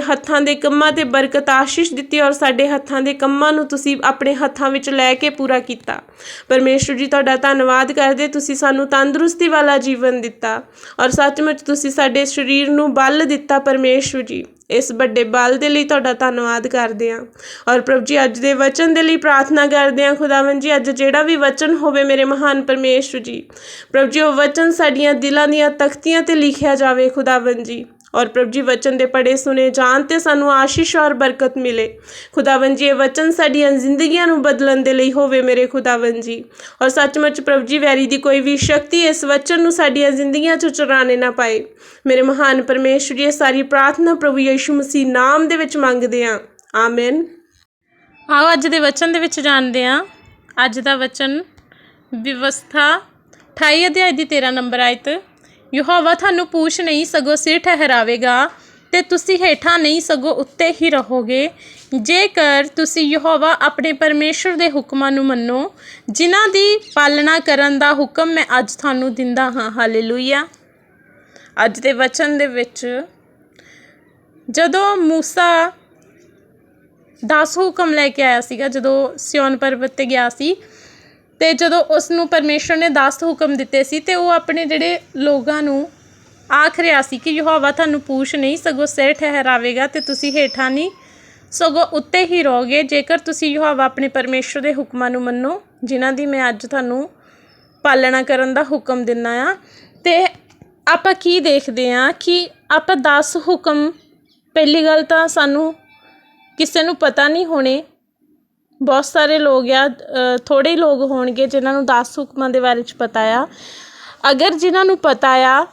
ਹੱਥਾਂ ਦੇ ਕੰਮਾਂ ਤੇ ਬਰਕਤ ਆਸ਼ੀਸ਼ ਦਿੱਤੀ ਔਰ ਸਾਡੇ ਹੱਥਾਂ ਦੇ ਕੰਮਾਂ ਨੂੰ ਤੁਸੀਂ ਆਪਣੇ ਹੱਥਾਂ ਵਿੱਚ ਲੈ ਕੇ ਪੂਰਾ ਕੀਤਾ। ਪਰਮੇਸ਼ਵਰ ਜੀ, ਤੁਹਾਡਾ ਧੰਨਵਾਦ ਕਰਦੇ ਤੁਸੀਂ ਸਾਨੂੰ ਤੰਦਰੁਸਤੀ ਵਾਲਾ ਜੀਵਨ ਦਿੱਤਾ ਔਰ ਸੱਚਮੁੱਚ ਤੁਸੀਂ ਸਾਡੇ ਸਰੀਰ ਨੂੰ ਬਲ ਦਿੱਤਾ ਪਰਮੇਸ਼ਵਰ ਜੀ। ਇਸ ਵੱਡੇ ਬਲ ਦੇ ਲਈ ਤੁਹਾਡਾ ਧੰਨਵਾਦ ਕਰਦੇ ਹਾਂ ਔਰ ਪ੍ਰਭੂ ਜੀ, ਅੱਜ ਦੇ ਵਚਨ ਦੇ ਲਈ ਪ੍ਰਾਰਥਨਾ ਕਰਦੇ ਹਾਂ। ਖੁਦਾਵੰ ਜੀ, ਅੱਜ ਜਿਹੜਾ ਵੀ ਵਚਨ ਹੋਵੇ ਮੇਰੇ ਮਹਾਨ ਪਰਮੇਸ਼ਵਰ ਜੀ, ਪ੍ਰਭੂ ਜੀ, ਉਹ ਵਚਨ ਸਾਡੀਆਂ ਦਿਲਾਂ ਦੀਆਂ ਤਖਤੀਆਂ ਤੇ ਲਿਖਿਆ ਜਾਵੇ। ਖੁਦਾਵੰ ਜੀ ਔਰ ਪ੍ਰਭੂ ਜੀ ਵਚਨ ਦੇ ਪੜੇ ਸੁਨੇ ਜਾਣ ਤੇ ਸਾਨੂੰ ਆਸ਼ੀਸ਼ ਔਰ ਬਰਕਤ ਮਿਲੇ। ਖੁਦਾਵੰ ਜੀ, ਇਹ ਵਚਨ ਸਾਡੀਆਂ ਜ਼ਿੰਦਗੀਆਂ ਨੂੰ ਬਦਲਣ ਦੇ ਲਈ ਹੋਵੇ ਮੇਰੇ ਖੁਦਾਵੰ ਜੀ। ਔਰ ਸੱਚਮੁੱਚ ਪ੍ਰਭੂ ਜੀ, ਵੈਰੀ ਦੀ ਕੋਈ ਵੀ ਸ਼ਕਤੀ ਇਸ ਵਚਨ ਨੂੰ ਸਾਡੀਆਂ ਜ਼ਿੰਦਗੀਆਂ 'ਚ ਚੁਰਾਣੇ ਨਾ ਪਾਏ। ਮੇਰੇ ਮਹਾਨ ਪਰਮੇਸ਼ਵਰ ਜੀ, ਇਹ ਸਾਰੀ ਪ੍ਰਾਰਥਨਾ ਪ੍ਰਭੂ ਯੀਸ਼ੂ ਮਸੀਹ ਨਾਮ ਦੇ ਵਿੱਚ ਮੰਗਦੇ ਹਾਂ। ਆਮੇਨ। ਆਓ ਅੱਜ ਦੇ ਵਚਨ ਦੇ ਵਿੱਚ ਜਾਣਦੇ ਹਾਂ। ਅੱਜ ਦਾ ਵਚਨ ਵਿਵਸਥਾ 28 ਅਧਿਆਇ ਦੀ 13 ਨੰਬਰ ਆਇਤ। ਯਹੋਵਾ ਤੁਹਾਨੂੰ ਪੂਛ ਨਹੀਂ ਸਗੋਂ ਸਿਰ ਠਹਿਰਾਵੇਗਾ ਤੇ ਤੁਸੀਂ ਹੇਠਾਂ ਨਹੀਂ ਸਗੋਂ ਉੱਤੇ ਹੀ ਰਹੋਗੇ ਜੇਕਰ ਤੁਸੀਂ ਯਹੋਵਾ ਆਪਣੇ ਪਰਮੇਸ਼ਰ ਦੇ ਹੁਕਮਾਂ ਨੂੰ ਮੰਨੋ ਜਿਨ੍ਹਾਂ ਦੀ ਪਾਲਣਾ ਕਰਨ ਦਾ ਹੁਕਮ ਮੈਂ ਅੱਜ ਤੁਹਾਨੂੰ ਦਿੰਦਾ ਹਾਂ ਹਾਲੇਲੂਇਆ ਅੱਜ ਦੇ ਵਚਨ ਦੇ ਵਿੱਚ ਜਦੋਂ موسی 10 ਹੁਕਮ ਲੈ ਕੇ ਆਇਆ ਸੀਗਾ ਜਦੋਂ ਸਿਓਨ ਪਰਬਤ ਤੇ ਗਿਆ ਸੀ ਅਤੇ ਜਦੋਂ ਉਸ ਨੂੰ ਪਰਮੇਸ਼ਰ ਨੇ ਦਸ ਹੁਕਮ ਦਿੱਤੇ ਸੀ ਤੇ ਉਹ ਆਪਣੇ ਜਿਹੜੇ ਲੋਕਾਂ ਨੂੰ ਆਖ ਰਿਹਾ ਸੀ ਕਿ ਯਹੋਵਾ ਤੁਹਾਨੂੰ ਪੂਛ ਨਹੀਂ, ਸਗੋਂ ਸਿਰ ਠਹਿਰਾਵੇਗਾ ਅਤੇ ਤੁਸੀਂ ਹੇਠਾਂ ਨਹੀਂ, ਸਗੋਂ ਉੱਤੇ ਹੀ ਰਹੋਗੇ। ਜੇਕਰ ਤੁਸੀਂ ਯਹੋਵਾ ਆਪਣੇ ਪਰਮੇਸ਼ਰ ਦੇ ਹੁਕਮਾਂ ਨੂੰ ਮੰਨੋ, ਜਿਨ੍ਹਾਂ ਦੀ ਮੈਂ ਅੱਜ ਤੁਹਾਨੂੰ ਪਾਲਣਾ ਕਰਨ ਦਾ ਹੁਕਮ ਦਿੰਨਾ ਆ ਤੇ ਆਪਾਂ ਕੀ ਦੇਖਦੇ ਆ ਕਿ ਆਪਾਂ 10 ਹੁਕਮ, ਪਹਿਲੀ ਗੱਲ ਤਾਂ ਸਾਨੂੰ ਕਿਸੇ ਨੂੰ ਪਤਾ ਨਹੀਂ ਹੋਣੇ ਬਹੁਤ ਸਾਰੇ ਲੋਕ ਆ ਥੋੜੇ ਲੋਕ ਹੋਣਗੇ ਜਿਨ੍ਹਾਂ ਨੂੰ ਦਸ ਹੁਕਮਾਂ ਦੇ ਬਾਰੇ ਚ ਪਤਾ ਆ। ਅਗਰ ਜਿਨ੍ਹਾਂ ਨੂੰ ਪਤਾ ਆ,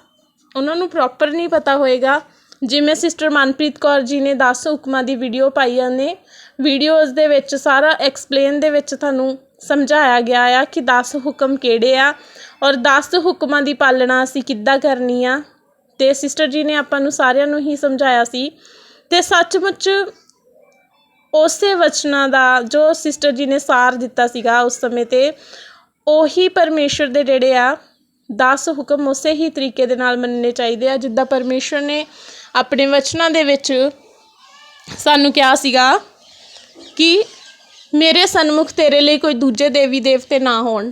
ਉਹਨਾਂ ਨੂੰ ਪ੍ਰੋਪਰ ਨਹੀਂ ਪਤਾ ਹੋਏਗਾ। ਜਿਵੇਂ ਸਿਸਟਰ ਮਨਪ੍ਰੀਤ ਕੌਰ ਜੀ ਨੇ ਦਸ ਹੁਕਮਾਂ ਦੀ ਵੀਡੀਓ ਪਾਈਆਂ ਨੇ। ਵੀਡੀਓਜ਼ ਦੇ ਵਿੱਚ ਸਾਰਾ ਐਕਸਪਲੇਨ ਦੇ ਵਿੱਚ ਤੁਹਾਨੂੰ ਸਮਝਾਇਆ ਗਿਆ ਆ ਕਿ 10 ਹੁਕਮ ਕਿਹੜੇ ਆ ਔਰ 10 ਹੁਕਮਾਂ ਦੀ ਪਾਲਣਾ ਅਸੀਂ ਕਿੱਦਾਂ ਕਰਨੀ ਆ। ਤੇ ਸਿਸਟਰ ਜੀ ਨੇ ਆਪਾਂ ਨੂੰ ਸਾਰਿਆਂ ਨੂੰ ਹੀ ਸਮਝਾਇਆ ਸੀ। ਤੇ ਸੱਚਮੁੱਚ ਉਸੇ ਵਚਨਾਂ ਦਾ ਜੋ ਸਿਸਟਰ ਜੀ ਨੇ ਸਾਰ ਦਿੱਤਾ ਸੀਗਾ ਉਸ ਸਮੇਂ ਤੇ, ਉਹੀ ਪਰਮੇਸ਼ਰ ਦੇ ਜਿਹੜੇ ਆ, ਦਸ ਹੁਕਮ ਉਸੇ ਹੀ ਤਰੀਕੇ ਦੇ ਨਾਲ ਮੰਨਣੇ ਚਾਹੀਦੇ ਆ, ਜਿੱਦਾਂ ਪਰਮੇਸ਼ਰ ਨੇ ਆਪਣੇ ਵਚਨਾਂ ਦੇ ਵਿੱਚ ਸਾਨੂੰ ਕਿਹਾ ਸੀਗਾ ਕਿ ਮੇਰੇ ਸਨਮੁਖ ਤੇਰੇ ਲਈ ਕੋਈ ਦੂਜੇ ਦੇਵੀ ਦੇਵਤੇ ਨਾ ਹੋਣ।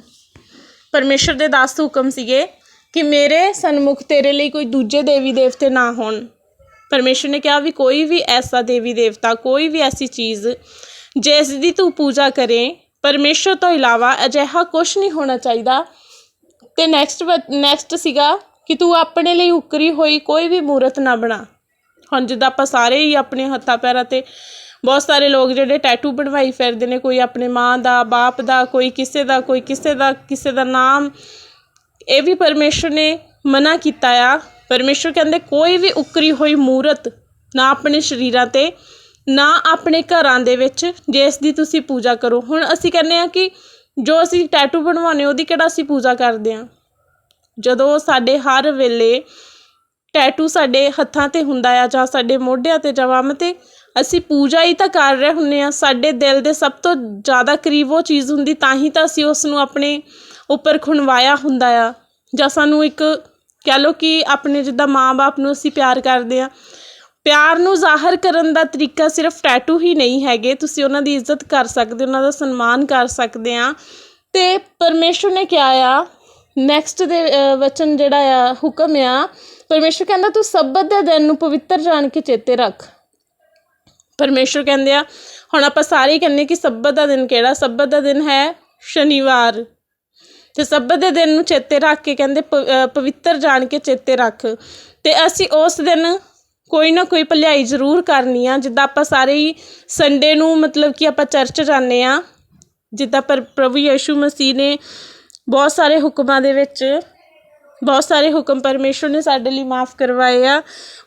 ਪਰਮੇਸ਼ਰ ਦੇ ਦਸ ਹੁਕਮ ਸੀਗੇ ਕਿ ਮੇਰੇ ਸਨਮੁਖ ਤੇਰੇ ਲਈ ਕੋਈ ਦੂਜੇ ਦੇਵੀ ਦੇਵਤੇ ਨਾ ਹੋਣ। ਪਰਮੇਸ਼ਰ ਨੇ ਕਿਹਾ ਵੀ ਕੋਈ ਵੀ ਐਸਾ ਦੇਵੀ ਦੇਵਤਾ, ਕੋਈ ਵੀ ਐਸੀ ਚੀਜ਼ ਜਿਸ ਦੀ ਤੂੰ ਪੂਜਾ ਕਰੇ, ਪਰਮੇਸ਼ਰ ਤੋਂ ਇਲਾਵਾ ਅਜਿਹਾ ਕੁਝ ਨਹੀਂ ਹੋਣਾ ਚਾਹੀਦਾ। ਤੇ ਨੈਕਸਟ ਨੈਕਸਟ ਸੀਗਾ ਕਿ ਤੂੰ ਆਪਣੇ ਲਈ ਉਕਰੀ ਹੋਈ ਕੋਈ ਵੀ ਮੂਰਤ ਨਾ ਬਣਾ। ਹੁਣ ਜਿੱਦਾਂ ਆਪਾਂ ਸਾਰੇ ਹੀ ਆਪਣੇ ਹੱਥਾਂ ਪੈਰਾਂ ਤੇ ਬਹੁਤ ਸਾਰੇ ਲੋਕ ਜਿਹੜੇ ਟੈਟੂ ਬਣਵਾਈ ਫਿਰਦੇ ਨੇ, ਕੋਈ ਆਪਣੇ ਮਾਂ ਦਾ, ਬਾਪ ਦਾ, ਕੋਈ ਕਿਸੇ ਦਾ, ਕੋਈ ਕਿਸੇ ਦਾ ਕਿਸੇ ਦਾ ਨਾਮ, ਇਹ ਵੀ ਪਰਮੇਸ਼ਰ ਨੇ ਮਨਾ ਕੀਤਾ ਆ। ਪਰਮੇਸ਼ਰ ਕਹਿੰਦੇ, ਕੋਈ ਵੀ ਉੱਕਰੀ ਹੋਈ ਮੂਰਤ ਨਾ ਆਪਣੇ ਸਰੀਰਾਂ ਤੇ, ਨਾ ਆਪਣੇ ਘਰਾਂ ਦੇ ਵਿੱਚ ਜਿਸ ਦੀ ਤੁਸੀਂ ਪੂਜਾ ਕਰੋ। ਹੁਣ ਅਸੀਂ ਕਹਿੰਦੇ ਆ ਕਿ ਜੋ ਅਸੀਂ ਟੈਟੂ ਬਣਵਾਉਨੇ ਉਹਦੀ ਕਿਹੜਾ ਅਸੀਂ ਪੂਜਾ ਕਰਦੇ ਆ ਜਦੋਂ ਸਾਡੇ ਹਰ ਵੇਲੇ ਟੈਟੂ ਸਾਡੇ ਹੱਥਾਂ ਤੇ ਹੁੰਦਾ ਆ ਜਾਂ ਸਾਡੇ ਮੋਢਿਆਂ ਤੇ ਜਾਂ ਵੰਮ ਤੇ, ਅਸੀਂ ਪੂਜਾ ਹੀ ਤਾਂ ਕਰ ਰਹੇ ਹੁੰਨੇ ਆ ਸਾਡੇ ਦਿਲ ਦੇ ਸਭ ਤੋਂ ਜ਼ਿਆਦਾ ਕਰੀਬ ਉਹ ਚੀਜ਼ ਹੁੰਦੀ, ਤਾਂ ਹੀ ਤਾਂ ਅਸੀਂ ਉਸ ਨੂੰ ਆਪਣੇ ਉੱਪਰ ਖੁਣਵਾਇਆ ਹੁੰਦਾ ਆ। ਜਾਂ ਸਾਨੂੰ ਇੱਕ ਕਹਿ ਲਓ ਕਿ ਆਪਣੇ ਜਿੱਦਾਂ ਮਾਂ-ਬਾਪ ਨੂੰ ਅਸੀਂ ਪਿਆਰ ਕਰਦੇ ਆ ਪਿਆਰ ਨੂੰ ਜ਼ਾਹਰ ਕਰਨ ਦਾ ਤਰੀਕਾ ਸਿਰਫ ਟੈਟੂ ਹੀ ਨਹੀਂ ਹੈਗੇ। ਤੁਸੀਂ ਉਹਨਾਂ ਦੀ ਇੱਜ਼ਤ ਕਰ ਸਕਦੇ, ਉਹਨਾਂ ਦਾ ਸਨਮਾਨ ਕਰ ਸਕਦੇ ਆ ਤੇ ਪਰਮੇਸ਼ਰ ਨੇ ਕਿਹਾ ਆ ਨੈਕਸਟ ਦੇ ਵਚਨ ਜਿਹੜਾ ਆ, ਹੁਕਮ ਆ, ਪਰਮੇਸ਼ਰ ਕਹਿੰਦਾ, ਤੂੰ ਸਬਤ ਦੇ ਦਿਨ ਨੂੰ ਪਵਿੱਤਰ ਜਾਣ ਕੇ ਚੇਤੇ ਰੱਖ। ਪਰਮੇਸ਼ਰ ਕਹਿੰਦੇ ਆ, ਹੁਣ ਆਪਾਂ ਸਾਰੇ ਹੀ ਕਹਿੰਦੇ ਕਿ ਸੱਬਤ ਦਾ ਦਿਨ ਕਿਹੜਾ? ਸੱਬਤ ਦਾ ਦਿਨ ਹੈ ਸ਼ਨੀਵਾਰ। ਤੇ ਸੱਬਤ ਦੇ ਦਿਨ ਨੂੰ ਚੇਤੇ ਰੱਖ ਕੇ ਕਹਿੰਦੇ ਪ- ਪਵਿੱਤਰ ਜਾਣ ਕੇ ਚੇਤੇ ਰੱਖ। ਤੇ ਅਸੀਂ ਉਸ ਦਿਨ ਕੋਈ ਨਾ ਕੋਈ ਭਲਾਈ ਜ਼ਰੂਰ ਕਰਨੀ ਆ, ਜਿੱਦਾਂ ਆਪਾਂ ਸਾਰੇ ਹੀ ਸੰਡੇ ਨੂੰ ਮਤਲਬ ਕਿ ਆਪਾਂ ਚਰਚ ਜਾਂਦੇ ਆ, ਜਿੱਦਾਂ ਪਰ, ਪ੍ਰਭੂ ਯੀਸ਼ੂ ਮਸੀਹ ਨੇ ਬਹੁਤ ਸਾਰੇ ਹੁਕਮਾਂ ਦੇ ਵਿੱਚ ਬਹੁਤ ਸਾਰੇ ਹੁਕਮ ਪਰਮੇਸ਼ਵਰ ਨੇ ਸਾਡੇ ਲਈ ਮਾਫ ਕਰਵਾਏ ਆ।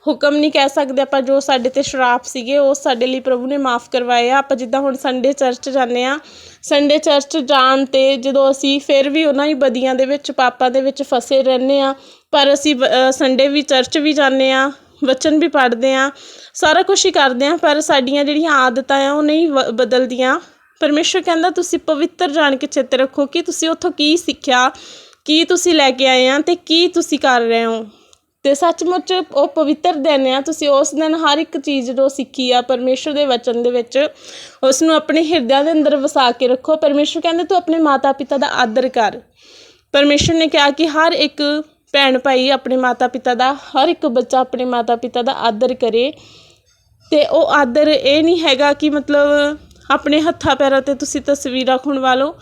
ਹੁਕਮ ਨਹੀਂ ਕਹਿ ਸਕਦੇ ਆਪਾਂ ਜੋ ਸਾਡੇ ਤੇ ਸ਼ਰਾਪ ਸੀਗੇ, ਉਹ ਸਾਡੇ ਲਈ ਪ੍ਰਭੂ ਨੇ ਮਾਫ ਕਰਵਾਏ ਆ। ਆਪਾਂ ਜਿੱਦਾਂ ਹੁਣ ਸੰਡੇ ਚਰਚ ਜਾਂਦੇ ਆ ਸੰਡੇ ਚਰਚ ਜਾਣ ਤੇ ਜਦੋਂ ਅਸੀਂ ਫਿਰ ਵੀ ਉਹਨਾਂ ਹੀ ਬਦੀਆਂ ਦੇ ਵਿੱਚ, ਪਾਪਾਂ ਦੇ ਵਿੱਚ ਫਸੇ ਰਹਿੰਦੇ ਆ, ਪਰ ਅਸੀਂ ਸੰਡੇ ਵੀ ਚਰਚ ਵੀ ਜਾਂਦੇ ਆ, ਵਚਨ ਵੀ ਪੜ੍ਹਦੇ ਆ, ਸਾਰਾ ਕੁਝ ਹੀ ਕਰਦੇ ਆ, ਪਰ ਸਾਡੀਆਂ ਜਿਹੜੀਆਂ ਆਦਤਾਂ ਆ, ਉਹ ਨਹੀਂ ਵ- ਬਦਲਦੀਆਂ। ਪਰਮੇਸ਼ਵਰ ਕਹਿੰਦਾ, ਤੁਸੀਂ ਪਵਿੱਤਰ ਜਾਣ ਕੇ ਚੇਤੇ ਰੱਖੋ ਕਿ ਤੁਸੀਂ ਉੱਥੋਂ ਕੀ ਸਿੱਖਿਆ ਕੀ ਤੁਸੀਂ ਲੈ ਕੇ ਆਏ ਆ ਅਤੇ ਕੀ ਤੁਸੀਂ ਕਰ ਰਹੇ ਹੋ? ਅਤੇ ਸੱਚਮੁੱਚ ਉਹ ਪਵਿੱਤਰ ਦਿਨ ਆ, ਤੁਸੀਂ ਉਸ ਦਿਨ ਹਰ ਇੱਕ ਚੀਜ਼ ਜੋ ਸਿੱਖੀ ਆ, ਪਰਮੇਸ਼ਰ ਦੇ ਵਚਨ ਦੇ ਵਿੱਚ ਉਸ ਨੂੰ ਆਪਣੇ ਹਿਰਦਿਆਂ ਦੇ ਅੰਦਰ ਵਸਾ ਕੇ ਰੱਖੋ। ਪਰਮੇਸ਼ਰ ਕਹਿੰਦੇ, ਤੂੰ ਆਪਣੇ ਮਾਤਾ ਪਿਤਾ ਦਾ ਆਦਰ ਕਰ। ਪਰਮੇਸ਼ਰ ਨੇ ਕਿਹਾ ਕਿ ਹਰ ਇੱਕ ਭੈਣ ਭਾਈ ਆਪਣੇ ਮਾਤਾ ਪਿਤਾ ਦਾ, ਹਰ ਇੱਕ ਬੱਚਾ ਆਪਣੇ ਮਾਤਾ ਪਿਤਾ ਦਾ ਆਦਰ ਕਰੇ। ਤੇ ਉਹ ਆਦਰ ਇਹ ਨਹੀਂ ਹੈਗਾ ਕਿ ਮਤਲਬ ਆਪਣੇ ਹੱਥਾਂ ਪੈਰਾਂ ਤੇ ਤੁਸੀਂ ਤਸਵੀਰਾਂ ਖੁਣਵਾ ਲਓ।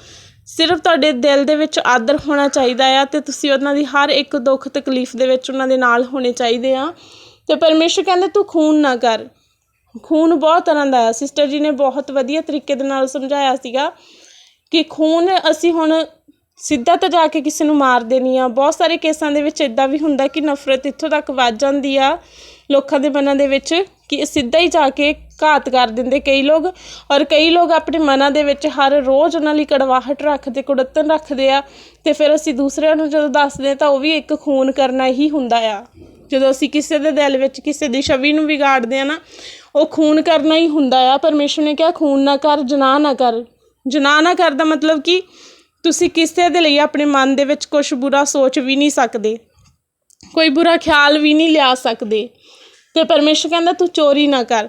ਸਿਰਫ ਤੁਹਾਡੇ ਦਿਲ ਦੇ ਵਿੱਚ ਆਦਰ ਹੋਣਾ ਚਾਹੀਦਾ ਆ ਤੇ ਤੁਸੀਂ ਉਹਨਾਂ ਦੀ ਹਰ ਇੱਕ ਦੁੱਖ ਤਕਲੀਫ ਦੇ ਵਿੱਚ ਉਹਨਾਂ ਦੇ ਨਾਲ ਹੋਣੇ ਚਾਹੀਦੇ ਆ। ਤੇ ਪਰਮੇਸ਼ਰ ਕਹਿੰਦੇ, ਤੂੰ ਖੂਨ ਨਾ ਕਰ। ਖੂਨ ਬਹੁਤ ਤਰ੍ਹਾਂ ਦਾ ਆ। ਸਿਸਟਰ ਜੀ ਨੇ ਬਹੁਤ ਵਧੀਆ ਤਰੀਕੇ ਦੇ ਨਾਲ ਸਮਝਾਇਆ ਸੀਗਾ ਕਿ ਖੂਨ ਅਸੀਂ ਹੁਣ ਸਿੱਧਾ ਤਾਂ ਜਾ ਕੇ ਕਿਸੇ ਨੂੰ ਮਾਰਦੇ ਨਹੀਂ ਆ। ਬਹੁਤ ਸਾਰੇ ਕੇਸਾਂ ਦੇ ਵਿੱਚ ਇਦਾਂ ਵੀ ਹੁੰਦਾ ਕਿ ਨਫ਼ਰਤ ਇੱਥੋਂ ਤੱਕ ਵੱਧ ਜਾਂਦੀ ਆ ਲੋਕਾਂ ਦੇ ਮਨਾਂ ਦੇ ਵਿੱਚ। ਕਿ ਸਿੱਧਾ ਹੀ ਜਾ ਕੇ ਘਾਤ ਕਰ ਦਿੰਦੇ ਕਈ ਲੋਕ ਔਰ ਕਈ ਲੋਕ ਆਪਣੇ ਮਨਾਂ ਦੇ ਵਿੱਚ ਹਰ ਰੋਜ਼ ਉਹਨਾਂ ਲਈ ਕੜਵਾਹਟ ਰੱਖਦੇ ਕੁੜੱਤਨ ਰੱਖਦੇ ਆ ਤੇ ਫਿਰ ਅਸੀਂ ਦੂਸਰਿਆਂ ਨੂੰ ਜਦੋਂ ਦੱਸਦੇ ਹਾਂ ਤਾਂ ਉਹ ਵੀ ਇੱਕ ਖੂਨ ਕਰਨਾ ਹੀ ਹੁੰਦਾ ਆ। ਜਦੋਂ ਅਸੀਂ ਕਿਸੇ ਦੇ ਦਿਲ ਵਿੱਚ ਕਿਸੇ ਦੀ ਛਵੀ ਨੂੰ ਵਿਗਾੜਦੇ ਆ ਨਾ, ਉਹ ਖੂਨ ਕਰਨਾ ਹੀ ਹੁੰਦਾ ਆ। ਪਰਮੇਸ਼ਰ ਨੇ ਕਿਹਾ, ਖੂਨ ਨਾ ਕਰ, ਜਨਾਹ ਨਾ ਕਰ। ਜਨਾਹ ਨਾ ਕਰ ਦਾ ਮਤਲਬ ਕਿ ਤੁਸੀਂ ਕਿਸੇ ਦੇ ਲਈ ਆਪਣੇ ਮਨ ਦੇ ਵਿੱਚ ਕੁਝ ਬੁਰਾ ਸੋਚ ਵੀ ਨਹੀਂ ਸਕਦੇ, ਕੋਈ ਬੁਰਾ ਖਿਆਲ ਵੀ ਨਹੀਂ ਲਿਆ ਸਕਦੇ। ਤੇ ਪਰਮੇਸ਼ਰ ਕਹਿੰਦਾ ਤੂੰ ਚੋਰੀ ਨਾ ਕਰ।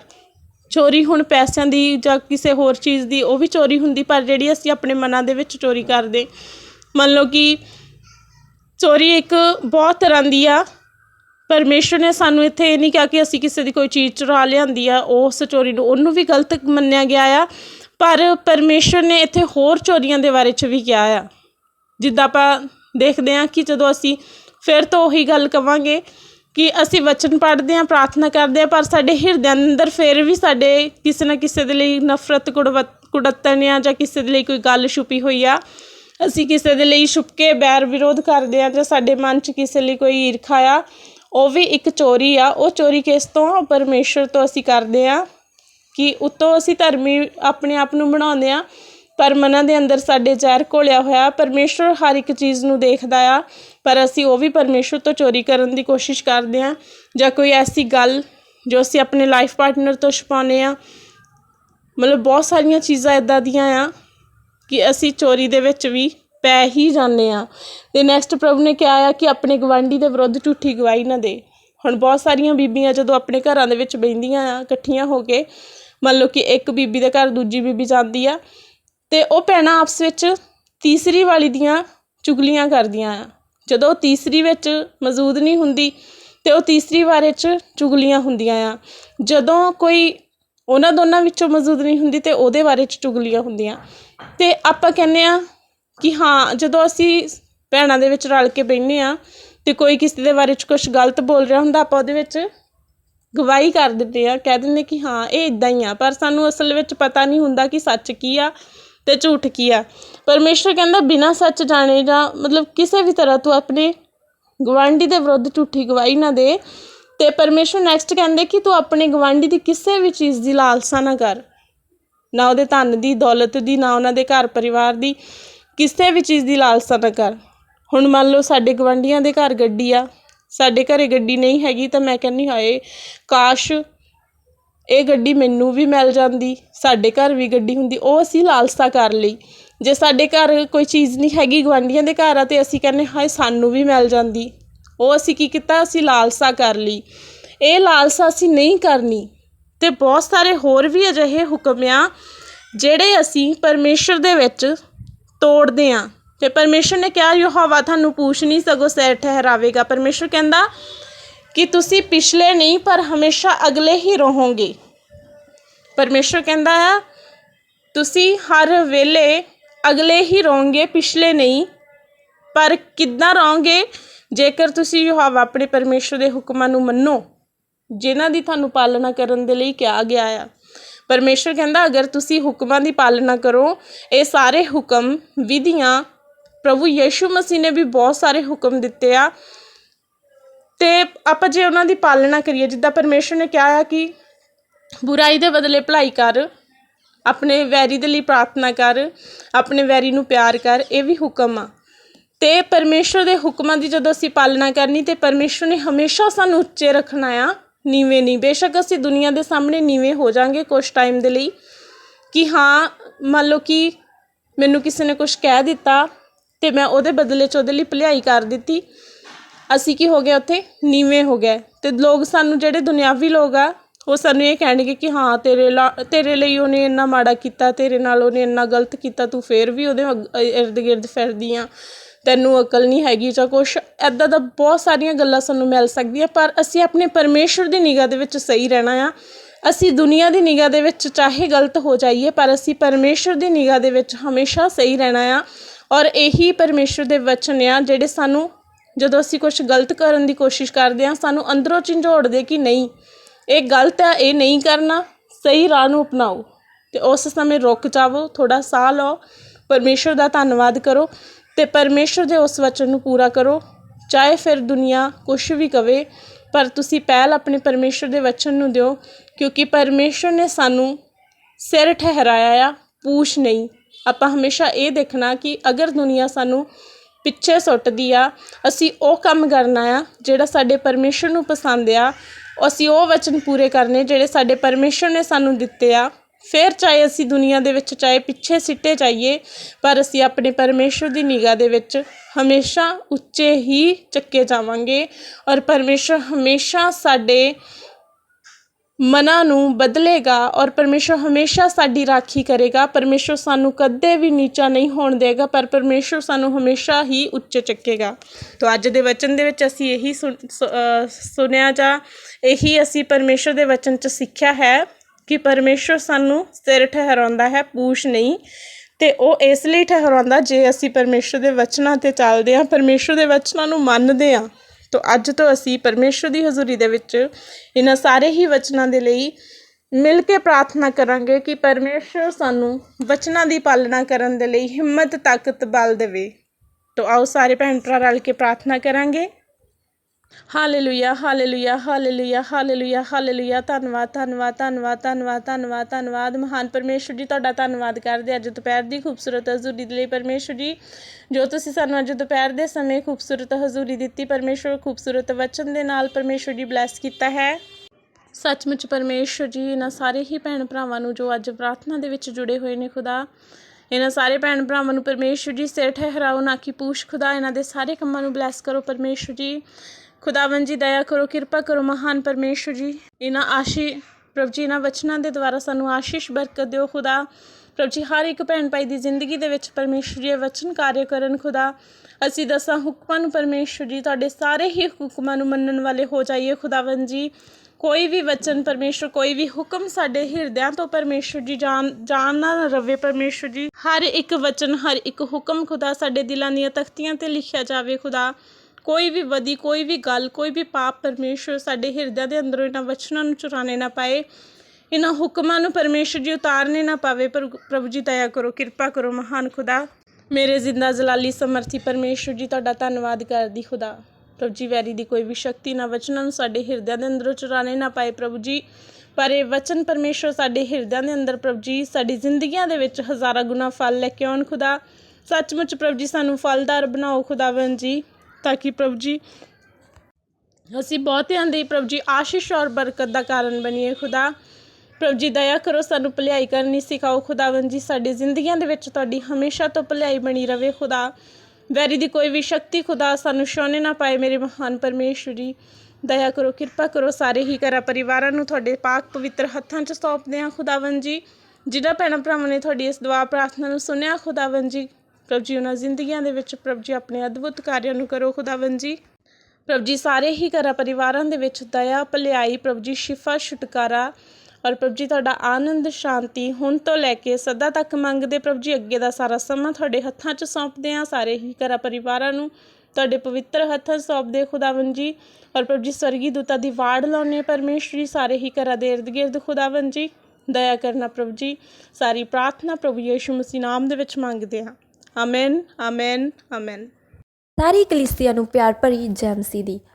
ਚੋਰੀ ਹੁਣ ਪੈਸਿਆਂ ਦੀ ਜਾਂ ਕਿਸੇ ਹੋਰ ਚੀਜ਼ ਦੀ ਉਹ ਵੀ ਚੋਰੀ ਹੁੰਦੀ, ਪਰ ਜਿਹੜੀ ਅਸੀਂ ਆਪਣੇ ਮਨਾਂ ਦੇ ਵਿੱਚ ਚੋਰੀ ਕਰਦੇ। ਮੰਨ ਲਓ ਕਿ ਚੋਰੀ ਇੱਕ ਬਹੁਤ ਤਰ੍ਹਾਂ ਦੀ ਆ। ਪਰਮੇਸ਼ਰ ਨੇ ਸਾਨੂੰ ਇੱਥੇ ਇਹ ਨਹੀਂ ਕਿਹਾ ਕਿ ਅਸੀਂ ਕਿਸੇ ਦੀ ਕੋਈ ਚੀਜ਼ ਚੁਰਾ ਲਿਆਂਦੀ ਆ, ਉਸ ਚੋਰੀ ਨੂੰ। ਉਹਨੂੰ ਵੀ ਗਲਤ ਮੰਨਿਆ ਗਿਆ ਆ, ਪਰ ਪਰਮੇਸ਼ਰ ਨੇ ਇੱਥੇ ਹੋਰ ਚੋਰੀਆਂ ਦੇ ਬਾਰੇ ਚ ਵੀ ਕਿਹਾ ਆ। ਜਿੱਦਾਂ ਆਪਾਂ ਦੇਖਦੇ ਹਾਂ ਕਿ ਜਦੋਂ ਅਸੀਂ ਫਿਰ ਤੋਂ ਉਹੀ ਗੱਲ ਕਵਾਂਗੇ ਕਿ ਅਸੀਂ ਵਚਨ ਪੜ੍ਹਦੇ ਹਾਂ, ਪ੍ਰਾਰਥਨਾ ਕਰਦੇ ਹਾਂ, ਪਰ ਸਾਡੇ ਹਿਰਦਿਆਂ ਦੇ ਅੰਦਰ ਫਿਰ ਵੀ ਸਾਡੇ ਕਿਸੇ ਨਾ ਕਿਸੇ ਦੇ ਲਈ ਨਫ਼ਰਤ, ਕੁੜਵਤ, ਕੁੜੱਤਣ ਆ ਜਾਂ ਕਿਸੇ ਦੇ ਲਈ ਕੋਈ ਗੱਲ ਛੁਪੀ ਹੋਈ ਆ। ਅਸੀਂ ਕਿਸੇ ਦੇ ਲਈ ਛੁਪ ਕੇ ਬੈਰ ਵਿਰੋਧ ਕਰਦੇ ਹਾਂ ਜਾਂ ਸਾਡੇ ਮਨ 'ਚ ਕਿਸੇ ਲਈ ਕੋਈ ਈਰਖਾ ਆ, ਉਹ ਵੀ ਇੱਕ ਚੋਰੀ ਆ। ਉਹ ਚੋਰੀ ਕਿਸ ਤੋਂ ਆ? ਪਰਮੇਸ਼ਰ ਤੋਂ ਅਸੀਂ ਕਰਦੇ ਆ ਕਿ ਉਤੋਂ ਅਸੀਂ ਧਰਮੀ ਆਪਣੇ ਆਪ ਨੂੰ ਬਣਾਉਂਦੇ ਆ ਪਰ ਮਨਾਂ ਦੇ ਅੰਦਰ ਸਾਡੇ ਜ਼ਹਿਰ ਘੋਲਿਆ ਹੋਇਆ। ਪਰਮੇਸ਼ਰ ਹਰ ਇੱਕ ਚੀਜ਼ ਨੂੰ ਦੇਖਦਾ ਆ। ਪਰ ਅਸੀਂ ਉਹ ਵੀ ਪਰਮੇਸ਼ਰ ਤੋਂ ਚੋਰੀ ਕਰਨ ਦੀ ਕੋਸ਼ਿਸ਼ ਕਰਦੇ ਹਾਂ ਜਾਂ ਕੋਈ ਐਸੀ ਗੱਲ ਜੋ ਅਸੀਂ ਆਪਣੇ ਲਾਈਫ ਪਾਰਟਨਰ ਤੋਂ ਛੁਪਾਉਂਦੇ ਹਾਂ। ਮਤਲਬ ਬਹੁਤ ਸਾਰੀਆਂ ਚੀਜ਼ਾਂ ਇਦਾਂ ਦੀਆਂ ਆ ਕਿ ਅਸੀਂ ਚੋਰੀ ਦੇ ਵਿੱਚ ਵੀ ਪੈ ਹੀ ਜਾਂਦੇ ਆ ਤੇ ਨੈਕਸਟ ਪ੍ਰਭੂ ਨੇ ਕਿਹਾ ਆ ਕਿ ਆਪਣੇ ਗਵਾਂਢੀ ਦੇ ਵਿਰੁੱਧ ਝੂਠੀ ਗਵਾਹੀ ਨਾ ਦੇ। ਹੁਣ ਬਹੁਤ ਸਾਰੀਆਂ ਬੀਬੀਆਂ ਜਦੋਂ ਆਪਣੇ ਘਰਾਂ ਦੇ ਵਿੱਚ ਬੈਂਦੀਆਂ ਆ, ਇਕੱਠੀਆਂ ਹੋ ਕੇ, ਮੰਨ ਲਓ ਕਿ ਇੱਕ ਬੀਬੀ ਦੇ ਘਰ ਦੂਜੀ ਬੀਬੀ ਜਾਂਦੀ ਆ, ਤੇ ਉਹ ਭੈਣਾਂ ਆਪਸ ਵਿੱਚ ਤੀਸਰੀ ਵਾਲੀ ਦੀਆਂ ਚੁਗਲੀਆਂ ਕਰਦੀਆਂ ਆ। ਜਦੋਂ ਉਹ ਤੀਸਰੀ ਵਿੱਚ ਮੌਜੂਦ ਨਹੀਂ ਹੁੰਦੀ ਤੇ ਉਹ ਤੀਸਰੀ ਬਾਰੇ 'ਚ ਚੁਗਲੀਆਂ ਹੁੰਦੀਆਂ ਆ। ਜਦੋਂ ਕੋਈ ਉਹਨਾਂ ਦੋਨਾਂ ਵਿੱਚੋਂ ਮੌਜੂਦ ਨਹੀਂ ਹੁੰਦੀ ਤਾਂ ਉਹਦੇ ਬਾਰੇ 'ਚ ਚੁਗਲੀਆਂ ਹੁੰਦੀਆਂ। ਅਤੇ ਆਪਾਂ ਕਹਿੰਦੇ ਹਾਂ ਕਿ ਹਾਂ, ਜਦੋਂ ਅਸੀਂ ਭੈਣਾਂ ਦੇ ਵਿੱਚ ਰਲ ਕੇ ਬਹਿੰਦੇ ਹਾਂ ਅਤੇ ਕੋਈ ਕਿਸੇ ਦੇ ਬਾਰੇ 'ਚ ਕੁਛ ਗਲਤ ਬੋਲ ਰਿਹਾ ਹੁੰਦਾ, ਆਪਾਂ ਉਹਦੇ ਵਿੱਚ ਗਵਾਹੀ ਕਰ ਦਿੰਦੇ ਹਾਂ ਕਹਿ ਦਿੰਦੇ ਕਿ ਹਾਂ, ਇਹ ਇੱਦਾਂ ਹੀ ਆ। ਪਰ ਸਾਨੂੰ ਅਸਲ ਵਿੱਚ ਪਤਾ ਨਹੀਂ ਹੁੰਦਾ ਕਿ ਸੱਚ ਕੀ ਆ। ਤੇ ਝੂਠ ਕੀ ਆ? ਪਰਮੇਸ਼ਰ ਕਹਿੰਦਾ, ਬਿਨਾਂ ਸੱਚ ਜਾਣੇ ਜਾਂ ਮਤਲਬ ਕਿਸੇ ਵੀ ਤਰ੍ਹਾਂ ਤੂੰ ਆਪਣੇ ਗਵਾਂਢੀ ਦੇ ਵਿਰੁੱਧ ਝੂਠੀ ਗਵਾਹੀ ਨਾ ਦੇ। ਤੇ ਪਰਮੇਸ਼ਰ ਨੈਕਸਟ ਕਹਿੰਦੇ ਕਿ ਤੂੰ ਆਪਣੇ ਗਵਾਂਢੀ ਦੀ ਕਿਸੇ ਵੀ ਚੀਜ਼ ਦੀ ਲਾਲਸਾ ਨਾ ਕਰ। ਨਾ ਉਹਦੇ ਧਨ ਦੀ, ਦੌਲਤ ਦੀ, ਨਾ ਉਹਨਾਂ ਦੇ ਘਰ ਪਰਿਵਾਰ ਦੀ, ਕਿਸੇ ਵੀ ਚੀਜ਼ ਦੀ ਲਾਲਸਾ ਨਾ ਕਰ। ਹੁਣ ਮੰਨ ਲਓ ਸਾਡੇ ਗਵਾਂਢੀਆਂ ਦੇ ਘਰ ਗੱਡੀ ਆ। ਸਾਡੇ ਘਰੇ ਗੱਡੀ ਨਹੀਂ ਹੈਗੀ ਤਾਂ ਮੈਂ ਕਹਿੰਨੀ ਹਾਏ ਕਾਸ਼ ਇਹ ਗੱਡੀ ਮੈਨੂੰ ਵੀ ਮਿਲ ਜਾਂਦੀ, ਸਾਡੇ ਘਰ ਵੀ ਗੱਡੀ ਹੁੰਦੀ, ਉਹ ਅਸੀਂ ਲਾਲਸਾ ਕਰ ਲਈ। ਜੇ ਸਾਡੇ ਘਰ ਕੋਈ ਚੀਜ਼ ਨਹੀਂ ਹੈਗੀ ਗੁਆਂਢੀਆਂ ਦੇ ਘਰ ਆ ਤੇ ਅਸੀਂ ਕਹਿੰਦੇ ਹਾਏ ਸਾਨੂੰ ਵੀ ਮਿਲ ਜਾਂਦੀ। ਉਹ ਅਸੀਂ ਕੀ ਕੀਤਾ? ਅਸੀਂ ਲਾਲਸਾ ਕਰ ਲਈ। ਇਹ ਲਾਲਸਾ ਅਸੀਂ ਨਹੀਂ ਕਰਨੀ। ਤੇ ਬਹੁਤ ਸਾਰੇ ਹੋਰ ਵੀ ਅਜਿਹੇ ਹੁਕਮ ਆ, ਜਿਹੜੇ ਅਸੀਂ ਪਰਮੇਸ਼ਰ ਦੇ ਵਿੱਚ ਤੋੜਦੇ ਹਾਂ ਅਤੇ ਪਰਮੇਸ਼ਰ ਨੇ ਕਿਹਾ, ਯਹੋਵਾ ਤੁਹਾਨੂੰ ਪੂਛ ਨਹੀਂ ਸਗੋਂ ਸਿਰ ਠਹਿਰਾਵੇਗਾ। ਪਰਮੇਸ਼ਰ ਕਹਿੰਦਾ ਕਿ ਤੁਸੀਂ ਪਿਛਲੇ ਨਹੀਂ, ਪਰ ਹਮੇਸ਼ਾ ਅਗਲੇ ਹੀ ਰਹੋਗੇ। ਪਰਮੇਸ਼ਰ ਕਹਿੰਦਾ ਆ, ਤੁਸੀਂ ਹਰ ਵੇਲੇ ਅਗਲੇ ਹੀ ਰਹੋਗੇ, ਪਿਛਲੇ ਨਹੀਂ, ਪਰ ਕਿੱਦਾਂ ਰਹੋਗੇ? ਜੇਕਰ ਤੁਸੀਂ ਯਹੋਵਾ ਆਪਣੇ ਪਰਮੇਸ਼ਰ ਦੇ ਹੁਕਮਾਂ ਨੂੰ ਮੰਨੋ, ਜਿਨ੍ਹਾਂ ਦੀ ਤੁਹਾਨੂੰ ਪਾਲਣਾ ਕਰਨ ਦੇ ਲਈ ਕਿਹਾ ਗਿਆ ਆ। ਪਰਮੇਸ਼ਰ ਕਹਿੰਦਾ, ਅਗਰ ਤੁਸੀਂ ਹੁਕਮਾਂ ਦੀ ਪਾਲਣਾ ਕਰੋ, ਇਹ ਸਾਰੇ ਹੁਕਮ, ਵਿਧੀਆਂ, ਪ੍ਰਭੂ ਯੀਸ਼ੂ ਮਸੀਹ ਨੇ ਵੀ ਬਹੁਤ ਸਾਰੇ ਹੁਕਮ ਦਿੱਤੇ ਆ ਤੇ ਆਪਾਂ ਜੇ ਉਹਨਾਂ ਦੀ ਪਾਲਣਾ ਕਰੀਏ, ਜਿੱਦਾਂ ਪਰਮੇਸ਼ਰ ਨੇ ਕਿਹਾ ਆ ਕਿ ਬੁਰਾਈ ਦੇ ਬਦਲੇ ਭਲਾਈ ਕਰ, ਆਪਣੇ ਵੈਰੀ ਦੇ ਲਈ ਪ੍ਰਾਰਥਨਾ ਕਰ, ਆਪਣੇ ਵੈਰੀ ਨੂੰ ਪਿਆਰ ਕਰ, ਇਹ ਵੀ ਹੁਕਮ ਆ। ਤੇ ਪਰਮੇਸ਼ਰ ਦੇ ਹੁਕਮਾਂ ਦੀ ਜਦੋਂ ਅਸੀਂ ਪਾਲਣਾ ਕਰਨੀ, ਤੇ ਪਰਮੇਸ਼ਰ ਨੇ ਹਮੇਸ਼ਾ ਸਾਨੂੰ ਉੱਚੇ ਰੱਖਣਾ ਆ, ਨੀਵੇਂ ਨਹੀਂ। ਬੇਸ਼ੱਕ ਅਸੀਂ ਦੁਨੀਆ ਦੇ ਸਾਹਮਣੇ ਨੀਵੇਂ ਹੋ ਜਾਾਂਗੇ ਕੁਝ ਟਾਈਮ ਦੇ ਲਈ, ਕਿ ਹਾਂ, ਮੰਨ ਲਓ ਕਿ ਮੈਨੂੰ ਕਿਸੇ ਨੇ ਕੁਝ ਕਹਿ ਦਿੱਤਾ, ਤੇ ਮੈਂ ਉਹਦੇ ਬਦਲੇ 'ਚ ਉਹਦੇ ਲਈ ਭਲਾਈ ਕਰ ਦਿੱਤੀ ਅਸੀਂ ਕੀ ਹੋ ਗਏ ਉੱਥੇ? ਨੀਵੇਂ ਹੋ ਗਏ। ਅਤੇ ਲੋਕ ਸਾਨੂੰ ਜਿਹੜੇ ਦੁਨਿਆਵੀ ਲੋਕ ਆ, ਉਹ ਸਾਨੂੰ ਇਹ ਕਹਿਣਗੇ ਕਿ ਹਾਂ, ਤੇਰੇ ਲਾ- ਤੇਰੇ ਲਈ ਉਹਨੇ ਇੰਨਾ ਮਾੜਾ ਕੀਤਾ, ਤੇਰੇ ਨਾਲ ਉਹਨੇ ਇੰਨਾ ਗਲਤ ਕੀਤਾ, ਤੂੰ ਫਿਰ ਵੀ ਉਹਦੇ ਅ ਇਰਦ ਗਿਰਦ ਫਿਰਦੀ ਆ। ਤੈਨੂੰ ਅਕਲ ਨਹੀਂ ਹੈਗੀ ਜਾਂ ਕੁਛ। ਇੱਦਾਂ ਦਾ ਬਹੁਤ ਸਾਰੀਆਂ ਗੱਲਾਂ ਸਾਨੂੰ ਮਿਲ ਸਕਦੀਆਂ, ਪਰ ਅਸੀਂ ਆਪਣੇ ਪਰਮੇਸ਼ਰ ਦੀ ਨਿਗਾਹ ਦੇ ਵਿੱਚ ਸਹੀ ਰਹਿਣਾ ਆ। ਅਸੀਂ ਦੁਨੀਆ ਦੀ ਨਿਗਾਹ ਦੇ ਵਿੱਚ ਚਾਹੇ ਗਲਤ ਹੋ ਜਾਈਏ, ਪਰ ਅਸੀਂ ਪਰਮੇਸ਼ਰ ਦੀ ਨਿਗਾਹ ਦੇ ਵਿੱਚ ਹਮੇਸ਼ਾ ਸਹੀ ਰਹਿਣਾ ਆ। ਔਰ ਇਹੀ ਪਰਮੇਸ਼ਰ ਦੇ ਵਚਨ ਆ, ਜਿਹੜੇ ਸਾਨੂੰ ਜਦੋਂ ਅਸੀਂ ਕੁਝ ਗਲਤ ਕਰਨ ਦੀ ਕੋਸ਼ਿਸ਼ ਕਰਦੇ ਹਾਂ, ਸਾਨੂੰ ਅੰਦਰੋਂ ਝੰਜੋੜਦੇ ਕਿ ਨਹੀਂ। ਇਹ ਗਲਤ ਹੈ, ਇਹ ਨਹੀਂ ਕਰਨਾ, ਸਹੀ ਰਾਹ ਨੂੰ ਅਪਣਾਓ ਅਤੇ ਉਸ ਸਮੇਂ ਰੁਕ ਜਾਵੋ, ਥੋੜ੍ਹਾ ਸਾਹ ਲਓ, ਪਰਮੇਸ਼ਰ ਦਾ ਧੰਨਵਾਦ ਕਰੋ ਅਤੇ ਪਰਮੇਸ਼ਰ ਦੇ ਉਸ ਵਚਨ ਨੂੰ ਪੂਰਾ ਕਰੋ। ਚਾਹੇ ਫਿਰ ਦੁਨੀਆ ਕੁਛ ਵੀ ਕਵੇ, ਪਰ ਤੁਸੀਂ ਪਹਿਲ ਆਪਣੇ ਪਰਮੇਸ਼ਰ ਦੇ ਵਚਨ ਨੂੰ ਦਿਓ, ਕਿਉਂਕਿ ਪਰਮੇਸ਼ਰ ਨੇ ਸਾਨੂੰ ਸਿਰ ਠਹਿਰਾਇਆ ਆ, ਪੂਛ ਨਹੀਂ। ਆਪਾਂ ਹਮੇਸ਼ਾ ਇਹ ਦੇਖਣਾ ਕਿ ਅਗਰ ਦੁਨੀਆ ਸਾਨੂੰ ਪਿੱਛੇ ਸੁੱਟਦੀ ਆ, ਅਸੀਂ ਉਹ ਕੰਮ ਕਰਨਾ ਆ ਜਿਹੜਾ ਸਾਡੇ ਪਰਮੇਸ਼ਰ ਨੂੰ ਪਸੰਦ ਆ, ਅਸੀਂ ਉਹ ਵਚਨ ਪੂਰੇ ਕਰਨੇ ਜਿਹੜੇ ਸਾਡੇ ਪਰਮੇਸ਼ਰ ਨੇ ਸਾਨੂੰ ਦਿੱਤੇ ਆ। ਫਿਰ ਚਾਹੇ ਅਸੀਂ ਦੁਨੀਆ ਦੇ ਵਿੱਚ, ਚਾਹੇ ਪਿੱਛੇ ਸਿੱਟੇ ਜਾਈਏ, ਪਰ ਅਸੀਂ ਆਪਣੇ ਪਰਮੇਸ਼ਰ ਦੀ ਨਿਗਾਹ ਦੇ ਵਿੱਚ ਹਮੇਸ਼ਾ ਉੱਚੇ ਹੀ ਚੱਕੇ ਜਾਵਾਂਗੇ ਔਰ ਪਰਮੇਸ਼ਰ ਹਮੇਸ਼ਾ ਸਾਡੇ ਮਨਾਂ ਨੂੰ ਬਦਲੇਗਾ ਔਰ ਪਰਮੇਸ਼ਰ ਹਮੇਸ਼ਾ ਸਾਡੀ ਰਾਖੀ ਕਰੇਗਾ। ਪਰਮੇਸ਼ਰ ਸਾਨੂੰ ਕਦੇ ਵੀ ਨੀਚਾ ਨਹੀਂ ਹੋਣ ਦੇਗਾ, ਪਰ ਪਰਮੇਸ਼ਰ ਸਾਨੂੰ ਹਮੇਸ਼ਾ ਹੀ ਉੱਚੇ ਚੱਕੇਗਾ। ਤੋਂ ਅੱਜ ਦੇ ਵਚਨ ਦੇ ਵਿੱਚ ਅਸੀਂ ਇਹੀ ਸੁਣ- ਸੁ- ਸੁਣਿਆ ਜਾਂ ਇਹੀ ਅਸੀਂ ਪਰਮੇਸ਼ਰ ਦੇ ਵਚਨ 'ਚ ਸਿੱਖਿਆ ਹੈ ਕਿ ਪਰਮੇਸ਼ਰ ਸਾਨੂੰ ਸਿਰ ਠਹਿਰਾਉਂਦਾ ਹੈ, ਪੂਛ ਨਹੀਂ। ਤੇ ਉਹ ਇਸ ਲਈ ਠਹਿਰਾਉਂਦਾ, ਜੇ ਅਸੀਂ ਪਰਮੇਸ਼ਰ ਦੇ ਵਚਨਾਂ ਤੇ ਚੱਲਦੇ ਹਾਂ ਪਰਮੇਸ਼ਰ ਦੇ ਵਚਨਾਂ ਨੂੰ ਮੰਨਦੇ ਹਾਂ ਤੋ ਅੱਜ ਤੋਂ ਅਸੀਂ ਪਰਮੇਸ਼ਰ ਦੀ ਹਜ਼ੂਰੀ ਦੇ ਵਿੱਚ ਇਹਨਾਂ ਸਾਰੇ ਹੀ ਵਚਨਾਂ ਦੇ ਲਈ ਮਿਲ ਕੇ ਪ੍ਰਾਰਥਨਾ ਕਰਾਂਗੇ ਕਿ ਪਰਮੇਸ਼ਰ ਸਾਨੂੰ ਵਚਨਾਂ ਦੀ ਪਾਲਣਾ ਕਰਨ ਦੇ ਲਈ ਹਿੰਮਤ, ਤਾਕਤ, ਬਲ ਦੇਵੇ। ਤੋ ਆਓ ਸਾਰੇ ਭੈਣ ਭਰਾ ਰਲ ਕੇ ਪ੍ਰਾਰਥਨਾ ਕਰਾਂਗੇ। Hallelujah hallelujah hallelujah hallelujah hallelujah ਧੰਨਵਾਦ ਧੰਨਵਾਦ ਧੰਨਵਾਦ ਧੰਨਵਾਦ ਧੰਨਵਾਦ ਧੰਨਵਾਦ। ਮਹਾਨ ਪਰਮੇਸ਼ਰ ਜੀ, ਤੁਹਾਡਾ ਧੰਨਵਾਦ ਕਰਦੇ ਅੱਜ ਦੁਪਹਿਰ ਦੀ ਖੂਬਸੂਰਤ ਹਜ਼ੂਰੀ ਦੇ ਲਈ ਪਰਮੇਸ਼ਰ ਜੀ, ਜੋ ਤੁਸੀਂ ਸਾਨੂੰ ਅੱਜ ਦੁਪਹਿਰ ਦੇ ਸਮੇਂ ਖੂਬਸੂਰਤ ਹਜ਼ੂਰੀ ਦਿੱਤੀ, ਪਰਮੇਸ਼ਰ ਖੂਬਸੂਰਤ ਵਚਨ ਦੇ ਨਾਲ ਪਰਮੇਸ਼ਰ ਜੀ ਬਲੈਸ ਕੀਤਾ ਹੈ। ਸੱਚਮੁੱਚ ਪਰਮੇਸ਼ਰ ਜੀ, ਇਹਨਾਂ ਸਾਰੇ ਹੀ ਭੈਣ ਭਰਾਵਾਂ ਨੂੰ ਜੋ ਅੱਜ ਪ੍ਰਾਰਥਨਾ ਦੇ ਵਿੱਚ ਜੁੜੇ ਹੋਏ ਨੇ ਖੁਦਾ, ਇਹਨਾਂ ਸਾਰੇ ਭੈਣ ਭਰਾਵਾਂ ਨੂੰ ਪਰਮੇਸ਼ਰ ਜੀ ਸਿਰ ਠਹਿਰਾਓ, ਨਾ ਕਿ ਪੂਛ ਖੁਦਾ, ਇਹਨਾਂ ਦੇ ਸਾਰੇ ਕੰਮਾਂ ਨੂੰ ਬਲੈਸ ਕਰੋ ਪਰਮੇਸ਼ਰ ਜੀ। ਖੁਦਾਵੰ ਜੀ, ਦਇਆ ਕਰੋ, ਕਿਰਪਾ ਕਰੋ, ਮਹਾਨ ਪਰਮੇਸ਼ਰ ਜੀ। ਇਹਨਾਂ ਆਸ਼ੀ, ਪ੍ਰਭ ਜੀ ਇਹਨਾਂ ਵਚਨਾਂ ਦੇ ਦੁਆਰਾ ਸਾਨੂੰ ਆਸ਼ੀਸ਼ ਬਰਕਤ ਦਿਓ, ਖੁਦਾ। ਪ੍ਰਭ ਜੀ, ਹਰ ਇੱਕ ਭੈਣ ਭਾਈ ਦੀ ਜ਼ਿੰਦਗੀ ਦੇ ਵਿੱਚ ਪਰਮੇਸ਼ਰ ਜੀ, ਇਹ ਵਚਨ ਕਾਰਜ ਕਰਨ, ਖੁਦਾ। ਅਸੀਂ ਦਸਾਂ ਹੁਕਮਾਂ ਨੂੰ ਪਰਮੇਸ਼ਰ ਜੀ, ਤੁਹਾਡੇ ਸਾਰੇ ਹੀ ਹੁਕਮਾਂ ਨੂੰ ਮੰਨਣ ਵਾਲੇ ਹੋ ਜਾਈਏ ਖੁਦਾਵੰ ਜੀ। ਕੋਈ ਵੀ ਵਚਨ ਪਰਮੇਸ਼ਰ, ਕੋਈ ਵੀ ਹੁਕਮ ਸਾਡੇ ਹਿਰਦਿਆਂ ਤੋਂ ਪਰਮੇਸ਼ਰ ਜੀ ਜਾਣ ਜਾਣ ਨਾ ਰਵੇ ਪਰਮੇਸ਼ਰ ਜੀ। ਹਰ ਇੱਕ ਵਚਨ, ਹਰ ਇੱਕ ਹੁਕਮ, ਖੁਦਾ, ਸਾਡੇ ਦਿਲਾਂ ਦੀਆਂ ਤਖਤੀਆਂ ਤੇ ਲਿਖਿਆ ਜਾਵੇ, ਖੁਦਾ। ਕੋਈ ਵੀ ਵਦੀ ਕੋਈ ਵੀ ਗੱਲ, ਕੋਈ ਵੀ ਪਾਪ ਪਰਮੇਸ਼ਰ ਸਾਡੇ ਹਿਰਦਿਆਂ ਦੇ ਅੰਦਰੋਂ ਇਹਨਾਂ ਵਚਨਾਂ ਨੂੰ ਚੁਰਾਣੇ ਨਾ ਪਾਏ, ਇਹਨਾਂ ਹੁਕਮਾਂ ਨੂੰ ਪਰਮੇਸ਼ਰ ਜੀ ਉਤਾਰਨੇ ਨਾ ਪਾਵੇ ਪਰ ਪ੍ਰਭੂ ਜੀ ਦਇਆ ਕਰੋ, ਕਿਰਪਾ ਕਰੋ ਮਹਾਨ ਖੁਦਾ। ਮੇਰੇ ਜ਼ਿੰਦਾ ਜਲਾਲੀ ਸਮਰਥੀ ਪਰਮੇਸ਼ਰ ਜੀ, ਤੁਹਾਡਾ ਧੰਨਵਾਦ ਕਰਦੀ ਖੁਦਾ। ਪ੍ਰਭੂ ਜੀ, ਵੈਰੀ ਦੀ ਕੋਈ ਵੀ ਸ਼ਕਤੀ ਨਾ ਵਚਨਾਂ ਨੂੰ ਸਾਡੇ ਹਿਰਦਿਆਂ ਦੇ ਅੰਦਰੋਂ ਚੁਰਾਣੇ ਨਾ ਪਾਏ ਪ੍ਰਭੂ ਜੀ। ਪਰ ਇਹ ਵਚਨ ਪਰਮੇਸ਼ਰ ਸਾਡੇ ਹਿਰਦਿਆਂ ਦੇ ਅੰਦਰ ਪ੍ਰਭੂ ਜੀ, ਸਾਡੀ ਜ਼ਿੰਦਗੀਆਂ ਦੇ ਵਿੱਚ ਹਜ਼ਾਰਾਂ ਗੁਣਾ ਫਲ ਲੈ ਕੇ ਆਉਣ ਖੁਦਾ। ਸੱਚਮੁੱਚ ਪ੍ਰਭੂ ਜੀ, ਸਾਨੂੰ ਫਲਦਾਰ ਬਣਾਓ ਖੁਦਾਵੰ ਜੀ। ਤਾਂ ਕਿ ਪ੍ਰਭੂ ਜੀ, ਅਸੀਂ ਬਹੁਤਿਆਂ ਦੀ ਪ੍ਰਭੂ ਜੀ ਆਸ਼ੀਸ਼ ਔਰ ਬਰਕਤ ਦਾ ਕਾਰਨ ਬਣੀਏ ਖੁਦਾ। ਪ੍ਰਭੂ ਜੀ ਦਇਆ ਕਰੋ, ਸਾਨੂੰ ਭਲਾਈ ਕਰਨੀ ਸਿਖਾਓ। ਖੁਦਾਵੰ ਜੀ, ਸਾਡੀ ਜ਼ਿੰਦਗੀਆਂ ਦੇ ਵਿੱਚ ਤੁਹਾਡੀ ਹਮੇਸ਼ਾ ਤੋਂ ਭਲਾਈ ਬਣੀ ਰਵੇ ਖੁਦਾ। ਵੈਰੀ ਦੀ ਕੋਈ ਵੀ ਸ਼ਕਤੀ ਖੁਦਾ, ਸਾਨੂੰ ਛੋਨੇ ਨਾ ਪਾਏ ਮੇਰੇ ਮਹਾਨ ਪਰਮੇਸ਼ਵਰੀ ਦਇਆ ਕਰੋ, ਕਿਰਪਾ ਕਰੋ, ਸਾਰੇ ਹੀ ਘਰਾਂ ਪਰਿਵਾਰਾਂ ਨੂੰ ਤੁਹਾਡੇ ਪਾਕ ਪਵਿੱਤਰ ਹੱਥਾਂ 'ਚ ਸੌਂਪਦੇ ਹਾਂ ਖੁਦਾਵੰ ਜੀ। ਜਿਨ੍ਹਾਂ ਭੈਣਾਂ ਭਰਾਵਾਂ ਨੇ ਤੁਹਾਡੀ ਇਸ ਦੁਆ, ਪ੍ਰਾਰਥਨਾ ਨੂੰ ਸੁਣਿਆ ਖੁਦਾਵੰ ਜੀ। ਪ੍ਰਭ ਜੀ, ਉਹਨਾਂ ਜ਼ਿੰਦਗੀਆਂ ਦੇ ਵਿੱਚ ਪ੍ਰਭ ਜੀ ਆਪਣੇ ਅਦਭੁਤ ਕਾਰਿਆਂ ਨੂੰ ਕਰੋ ਖੁਦਾਵੰ ਜੀ। ਪ੍ਰਭ ਜੀ, ਸਾਰੇ ਹੀ ਘਰਾਂ ਪਰਿਵਾਰਾਂ ਦੇ ਵਿੱਚ ਦਇਆ, ਭਲਾਈ, ਪ੍ਰਭੂ ਜੀ, ਸ਼ਿਫਾ, ਛੁਟਕਾਰਾ ਔਰ ਪ੍ਰਭ ਜੀ, ਤੁਹਾਡਾ ਆਨੰਦ, ਸ਼ਾਂਤੀ ਹੁਣ ਤੋਂ ਲੈ ਕੇ ਸਦਾ ਤੱਕ ਮੰਗਦੇ ਪ੍ਰਭ ਜੀ, ਅੱਗੇ ਦਾ ਸਾਰਾ ਸਮਾਂ ਤੁਹਾਡੇ ਹੱਥਾਂ 'ਚ ਸੌਂਪਦੇ ਹਾਂ, ਸਾਰੇ ਹੀ ਘਰਾਂ ਪਰਿਵਾਰਾਂ ਨੂੰ ਤੁਹਾਡੇ ਪਵਿੱਤਰ ਹੱਥਾਂ 'ਚ ਸੌਂਪਦੇ ਖੁਦਾਵੰ ਜੀ ਔਰ ਪ੍ਰਭ ਜੀ, ਸਵਰਗੀ ਦੂਤਾਂ ਦੀ ਵਾੜ ਲਾਉਣੇ ਪਰਮੇਸ਼ਵਰੀ ਸਾਰੇ ਹੀ ਘਰਾਂ ਦੇ ਇਰਦ ਗਿਰਦ ਖੁਦਾਵੰ ਜੀ। ਦਇਆ ਕਰਨਾ ਪ੍ਰਭ ਜੀ, ਸਾਰੀ ਪ੍ਰਾਰਥਨਾ ਪ੍ਰਭੂ ਯੇਸ਼ੂ ਮਸੀਹ ਨਾਮ ਦੇ ਵਿੱਚ ਮੰਗਦੇ ਹਾਂ। ਆਮੇਨ ਆਮੇਨ ਆਮੇਨ ਸਾਰੀ ਕਲੀਸਿਆ ਨੂੰ ਪਿਆਰ ਭਰੀ ਜੈ ਮਸੀਹ ਦੀ